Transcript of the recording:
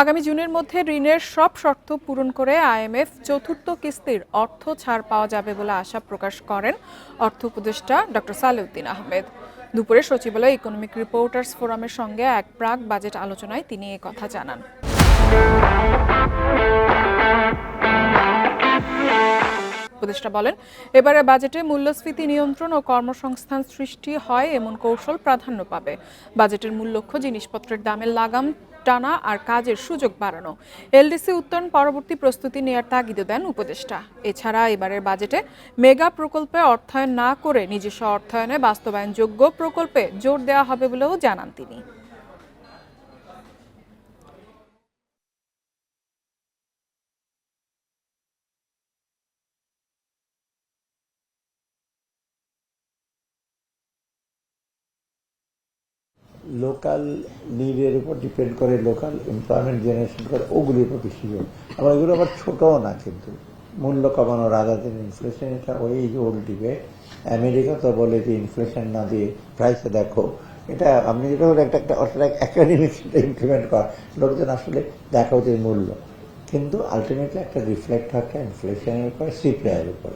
আগামী জুনের মধ্যে ঋণের সব শর্ত পূরণ করে আইএমএফ চতুর্থ কিস্তির অর্থ ছাড় পাওয়া যাবে বলে আশা প্রকাশ করেন অর্থ উপদেষ্টা ডক্টর সালেউদ্দিন আহমেদ। দুপুরে সচিবালয় ইকোনমিক রিপোর্টার্স ফোরামের সঙ্গে এক প্রাক বাজেট আলোচনায় তিনি কথা জানান। উপদেষ্টা বলেন এবারে বাজেটে মূল্যস্ফীতি নিয়ন্ত্রণ ও কর্মসংস্থান সৃষ্টি হয় এমন কৌশল প্রাধান্য পাবে। বাজেটের মূল লক্ষ্য জিনিসপত্রের দামের লাগাম টানা আর কাজের সুযোগ বাড়ানো। এলডিসি উত্তরণ পরবর্তী প্রস্তুতি নেয়ার তাগিদে দেন উপদেষ্টা। এছাড়া এবারের বাজেটে মেগা প্রকল্পে অর্থায়ন না করে নিজস্ব অর্থায়নে বাস্তবায়নযোগ্য প্রকল্পে জোর দেওয়া হবে বলেও জানান তিনি। লোকাল নিডের উপর ডিপেন্ড করে লোকাল এমপ্লয়মেন্ট জেনারেশন করে ওগুলির প্রতি সুযোগ আবার এগুলো আবার ছোটও না কিন্তু। মূল্য কমানো রাজাদের ইনফ্লেশন এটা ওই ওল্ড ডিবেট আমেরিকা তো বলে যে ইনফ্লেশন না দিয়ে প্রাইসে দেখো। এটা আপনি যেটা বলে একটা একটা একাডেমিক্স ইমপ্লিমেন্ট করা। লোকজন আসলে দেখা উচিত মূল্য। কিন্তু আলটিমেটলি একটা রিফ্লেক্ট হয় ইনফ্লেশনের উপর সিপিআইয়ের উপর।